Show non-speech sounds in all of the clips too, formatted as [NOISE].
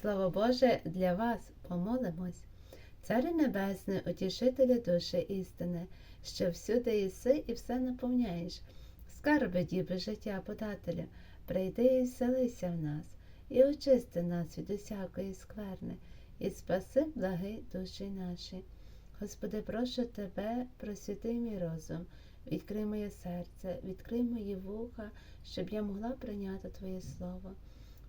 Слово Боже для вас помолимось. Царю Небесний, утішителю душі істини, що всюди єси і все наповняєш. Скарби діби життя подателя, прийди і вселися в нас, і очисти нас від усякої скверни, і спаси благи душі наші. Господи, прошу Тебе, просвіти мій розум, відкрий моє серце, відкрий мої вуха, щоб я могла прийняти Твоє Слово.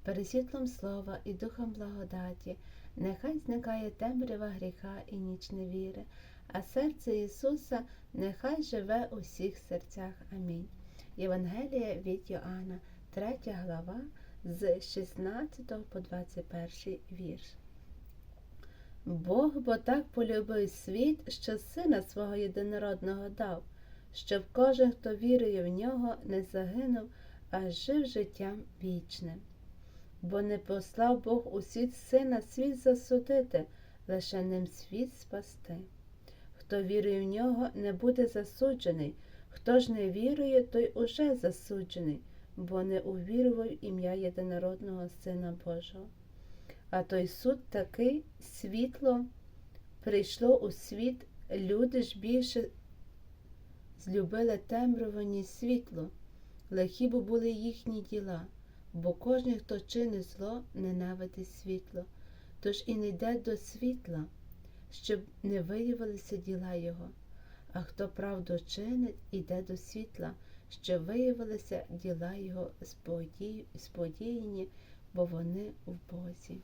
Пересвітлом слова і духом благодаті, нехай зникає темрява гріха і ніч невіри, а серце Ісуса нехай живе у всіх серцях. Амінь. Євангелія від Йоанна, 3 глава, з 16 по 21 вірш. Бог бо так полюбив світ, що сина свого єдинородного дав, щоб кожен, хто вірує в нього, не загинув, а жив життям вічним. Бо не послав Бог у світ сина світ засудити, лише ним світ спасти. Хто вірує в нього, не буде засуджений, хто ж не вірує, той уже засуджений, бо не увірував ім'я єдинородного Сина Божого. А той суд такий світло прийшло у світ, люди ж більше злюбили темряву, ніж світло, лихі бо були їхні діла, бо кожен, хто чинить зло, ненавидить світло, тож і не йде до світла, щоб не виявилися діла його, а хто правду чинить, іде до світла, щоб виявилися діла його сподіяні, бо вони в Бозі.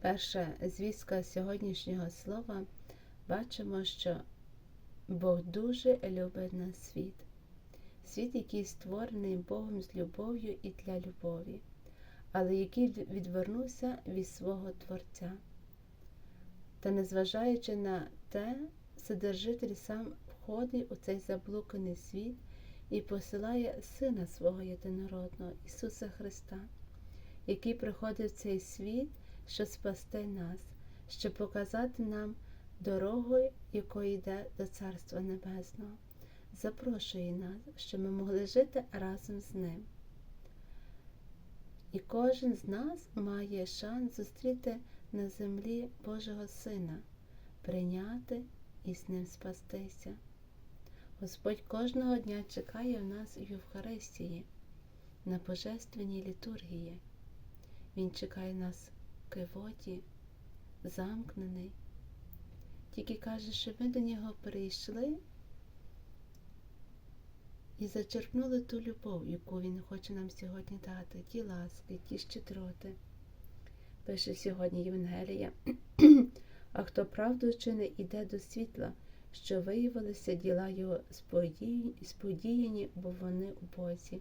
Перша звістка сьогоднішнього слова. Бачимо, що Бог дуже любить нас світ, світ, який створений Богом з любов'ю і для любові, але який відвернувся від свого Творця. Та, незважаючи на те, Вседержитель сам входить у цей заблуканий світ і посилає Сина свого єдинородного Ісуса Христа, який приходить в цей світ щоб спасти нас, щоб показати нам дорогу, якою йде до Царства Небесного, запрошує нас, щоб ми могли жити разом з Ним. І кожен з нас має шанс зустріти на землі Божого Сина, прийняти і з ним спастися. Господь кожного дня чекає в нас в Євхаристії, на Божественній літургії. Він чекає нас кивоті, замкнений. Тільки каже, що ми до нього прийшли і зачерпнули ту любов, яку він хоче нам сьогодні дати, ті ласки, ті щедроти. Пише сьогодні Євангелія, [CLEARS THROAT] а хто правду чинить, іде до світла, що виявилися діла його сподіяні, бо вони у Бозі.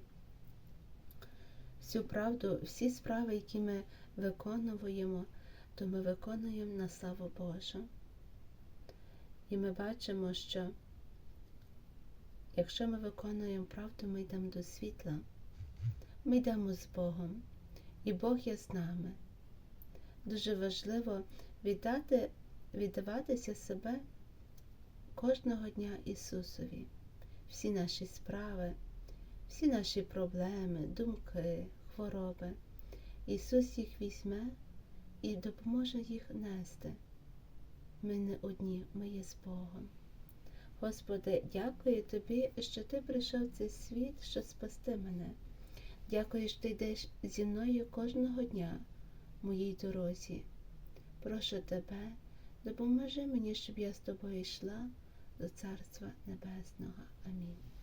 Всю правду, всі справи, які ми виконуємо, то ми виконуємо на славу Божу. І ми бачимо, що якщо ми виконуємо правду, ми йдемо до світла, ми йдемо з Богом, і Бог є з нами. Дуже важливо віддати, віддаватися себе кожного дня Ісусові, всі наші справи, всі наші проблеми, думки, хвороби. Ісус їх візьме і допоможе їх нести. Ми не одні, ми є з Богом. Господи, дякую Тобі, що Ти прийшов в цей світ, щоб спасти мене. Дякую, що ти йдеш зі мною кожного дня в моїй дорозі. Прошу Тебе, допоможи мені, щоб я з тобою йшла до Царства Небесного. Амінь.